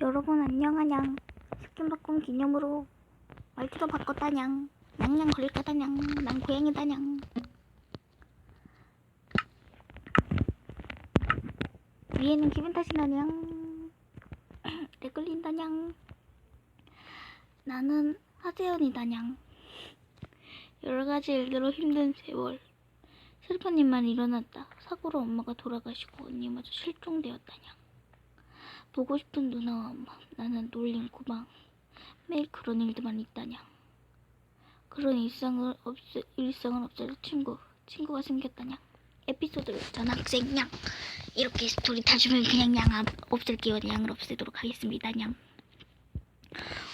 여러분 안녕하냥 스킨 바꾼 기념으로 말투도 바꿨다냥. 냥냥 걸릴 거다냥. 난 고양이다냥. 위에는 기분 탓이 나냥. 내 끌린다냥. 나는 하재현이다냥. 여러가지 일들로 힘든 세월. 슬픈 일만 일어났다. 사고로 엄마가 돌아가시고 언니마저 실종되었다냥 보고 싶은 누나와 엄마 나는 놀림 고방 매일 그런 일들만 있다냥 그런 일상을 없애 일상을 없애는 친구 친구가 생겼다냥 에피소드를 전학생 냥 이렇게 스토리 타주면 그냥 양 앞- 없앨게요 양을 없애도록 하겠습니다 냥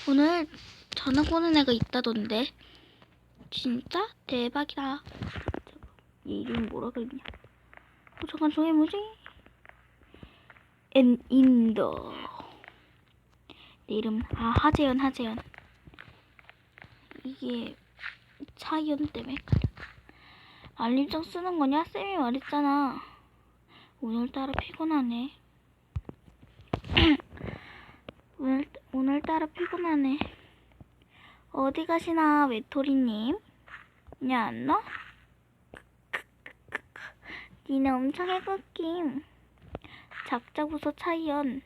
오늘 전학 오는 애가 있다던데. 진짜? 대박이다. 얘 이름 뭐라 그랬냐? 어, 잠깐 저게 뭐지 앤 인더 내 이름 아 하재현 하재현. 이게 차이연 때문에 알림장 쓰는 거냐? 쌤이 말했잖아. 오늘따라 피곤하네. 오늘 오늘따라 피곤하네. 어디 가시나 외톨이님? 냐 너? 니네 엄청 해극김 작자부서 차이연.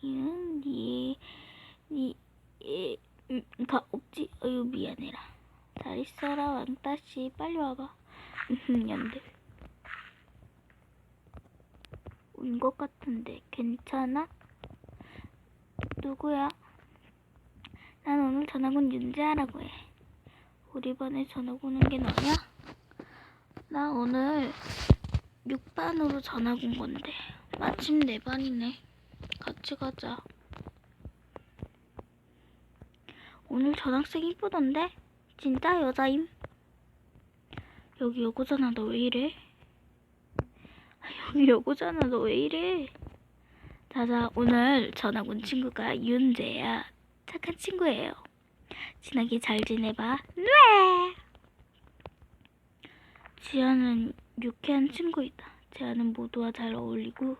이응 니, 니, 에, 음, 가 없지? 어유 미안해라. 잘 있어라 왕따씨. 빨리 와봐. 음 연들. 온 것 같은데 괜찮아? 누구야? 난 오늘 온 윤재하라고 해. 우리 반에 전학 오는 게 너냐? 나 오늘 6반으로 전학 온 건데 마침 내 반이네 같이 가자 오늘 전학생 이쁘던데? 진짜 여자임? 여기 여고잖아 너 왜 이래? 아, 여기 여고잖아 너 왜 이래? 자자 오늘 전학 온 친구가 윤재야 착한 친구예요 친하게 잘 지내봐 네 지아는 유쾌한 친구이다 지아는 모두와 잘 어울리고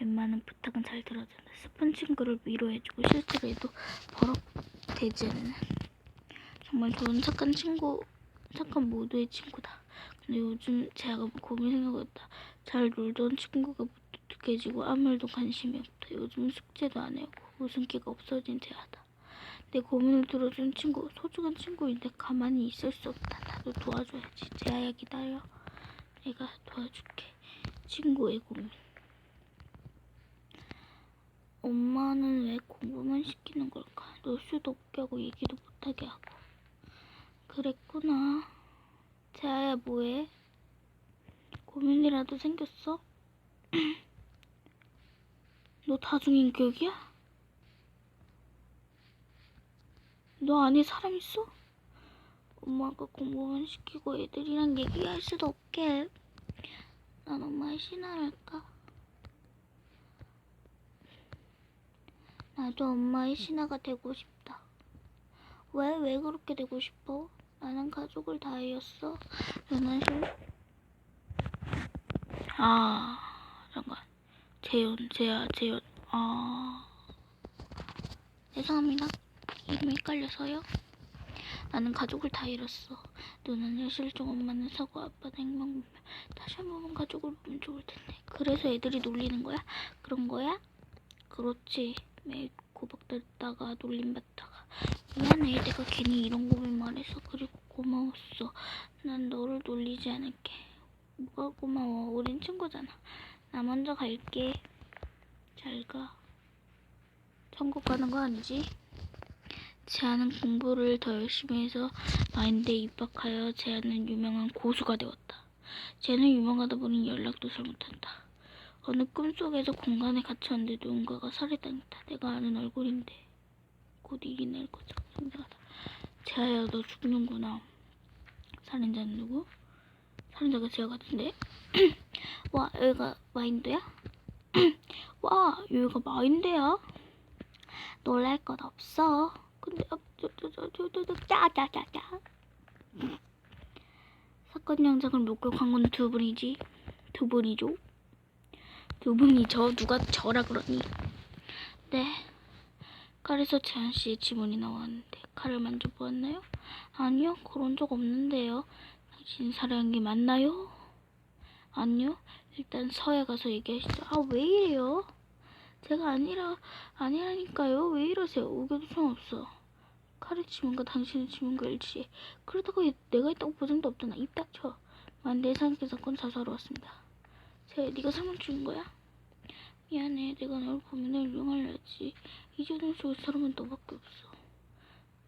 웬만한 부탁은 잘 들어준다 슬픈 친구를 위로해주고 실수를 해도 버럭대지 않는 정말 좋은 착한 친구, 착한 모두의 친구다. 근데 요즘 제가 고민 생각했다. 잘 놀던 친구가 무뚝뚝해지고 아무 일도 관심이 없다. 요즘 숙제도 안 해오고 웃음기가 없어진 제아다. 내 고민을 들어준 친구, 소중한 친구인데 가만히 있을 수 없다. 나도 도와줘야지. 제아야 기다려. 내가 도와줄게. 친구의 고민. 엄마는 왜 공부만 시키는 걸까? 놀 수도 없게 하고 얘기도 못하게 하고. 그랬구나. 재아야 뭐해? 고민이라도 생겼어? 너 다중인격이야? 너 안에 사람 있어? 엄마가 공부만 시키고 애들이랑 얘기할 수도 없게. 난 엄마의 신하랄까? 나도 엄마의 신하가 되고 싶다. 왜, 왜 그렇게 되고 싶어? 나는 가족을 다하였어. 너는 실... 아, 잠깐. 재현, 재야, 재현. 아. 죄송합니다. 이름이 헷갈려서요. 나는 가족을 다 잃었어. 누나는 실종, 엄마는 사고, 아빠는 보면 다시 한 번만 가족을 보면 좋을 텐데. 그래서 애들이 놀리는 거야? 그런 거야? 그렇지. 매일 고박됐다가 놀림받다가 미안해 내가 괜히 이런 고민 말해서 그리고 고마웠어. 난 너를 놀리지 않을게. 뭐가 고마워? 우린 친구잖아. 나 먼저 갈게. 잘가. 천국 가는 거 아니지? 제아는 공부를 더 열심히 해서 마인드에 입학하여 제아는 유명한 고수가 되었다. 쟤는 유명하다 보니 연락도 잘 못한다 어느 꿈속에서 공간에 갇혔는데 누군가가 살해당했다. 내가 아는 얼굴인데 곧 이겨낼 거죠. 성장하다. 재아야 너 죽는구나. 살인자는 누구? 살인자가 재아 같은데? 와 여기가 마인드야? 와 여기가 마인드야? 놀랄 것 없어. 근데 짜짜짜짜. 사건 영장을 목격한 건 두 분이지. 두 분이죠. 두 분이 저 누가 저라 그러니 네. 칼에서 재한 씨의 지문이 나왔는데 칼을 만져보았나요? 아니요, 그런 적 없는데요. 당신 살해한 게 맞나요? 아니요. 일단 서에 가서 얘기하시죠. 아, 왜 이래요? 제가 아니라, 아니라니까요. 왜 이러세요? 우겨도 소용없어. 칼의 지문과 당신의 지문과 일치해. 그러다가 얘- 내가 있다고 보장도 없잖아. 입 닥쳐. 만내 상태 사건 자수하러 왔습니다. 쟤, 네가 설명 중인 거야? 미안해. 내가 널널 이용하려지. 이전에 죽을 사람은 너밖에 없어.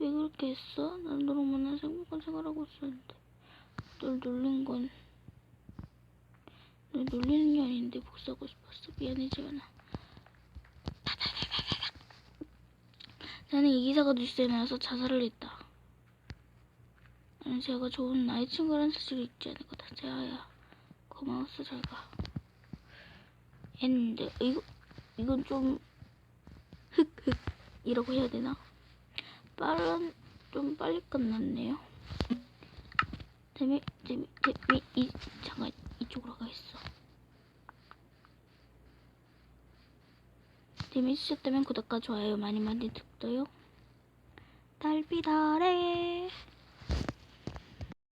왜 그렇게 했어? 난 너랑 만나서 행복한 생활하고 있었는데. 널 놀린 건, 널 놀리는 게 아닌데 복수하고 싶었어. 미안해, 지원아. 나는 이 기사가 뉴스에 나와서 자살을 했다. 나는 제가 좋은 나의 친구라는 사실을 잊지 않을 거다. 재아야. 고마웠어, 잘 가. 했는데, 이거, 이건 좀, 흑흑, 이라고 해야 되나? 빠른, 좀 빨리 끝났네요. 재미, 재미, 재미, 이, 잠깐, 이쪽으로 가겠어. 재미있으셨다면 구독과 좋아요 많이 많이 부탁드려요. 달비달에